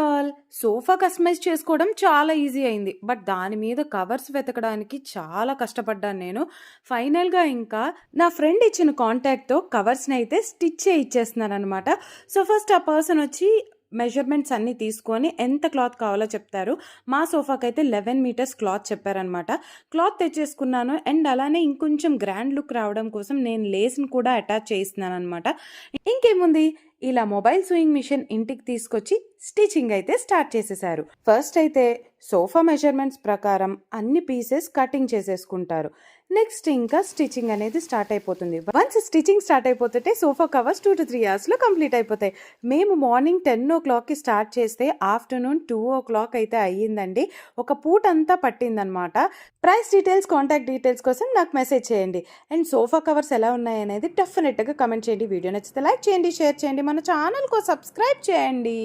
All sofa customise చేసుకోవడం చాలా easy అయింది. బట్ దాని మీద కవర్స్ వెతకడానికి చాలా కష్టపడ్డాను నేను. ఫైనల్గా ఇంకా నా ఫ్రెండ్ ఇచ్చిన కాంటాక్ట్తో కవర్స్ని అయితే స్టిచ్ చే ఇచ్చేస్తున్నాను అనమాట సో ఫస్ట్ ఆ పర్సన్ వచ్చి మెజర్మెంట్స్ అన్నీ తీసుకొని ఎంత క్లాత్ కావాలో చెప్తారు. మా సోఫాకి అయితే లెవెన్ మీటర్స్ క్లాత్ చెప్పారనమాట క్లాత్ తెచ్చేసుకున్నాను అండ్ అలానే ఇంకొంచెం గ్రాండ్ లుక్ రావడం కోసం నేను లేస్ని కూడా అటాచ్ చేయిస్తున్నాను అనమాట ఇంకేముంది? ఇలా మొబైల్ సూయింగ్ మిషన్ ఇంటికి తీసుకొచ్చి స్టిచ్చింగ్ అయితే స్టార్ట్ చేసేసారు ఫస్ట్ అయితే సోఫా మెజర్మెంట్స్ ప్రకారం అన్ని పీసెస్ కటింగ్ చేసేసుకుంటారు. నెక్స్ట్ ఇంకా స్టిచ్చింగ్ అనేది స్టార్ట్ అయిపోతుంది. వన్స్ స్టిచ్చింగ్ స్టార్ట్ అయిపోతుంటే sofa covers two to three అవర్స్లో కంప్లీట్ అయిపోతాయి. మేము మార్నింగ్ టెన్ ఓ క్లాక్కి స్టార్ట్ చేస్తే ఆఫ్టర్నూన్ టూ ఓ క్లాక్ అయితే అయ్యిందండి. ఒక పూట అంతా పట్టిందనమాట ప్రైస్ డీటెయిల్స్ కాంటాక్ట్ డీటెయిల్స్ కోసం నాకు మెసేజ్ చేయండి. అండ్ సోఫా కవర్స్ ఎలా ఉన్నాయి అనేది డెఫినెట్గా కమెంట్ చేయండి. వీడియో నచ్చితే లైక్ చేయండి షేర్ చేయండి. మన ఛానల్కు సబ్స్క్రైబ్ చేయండి.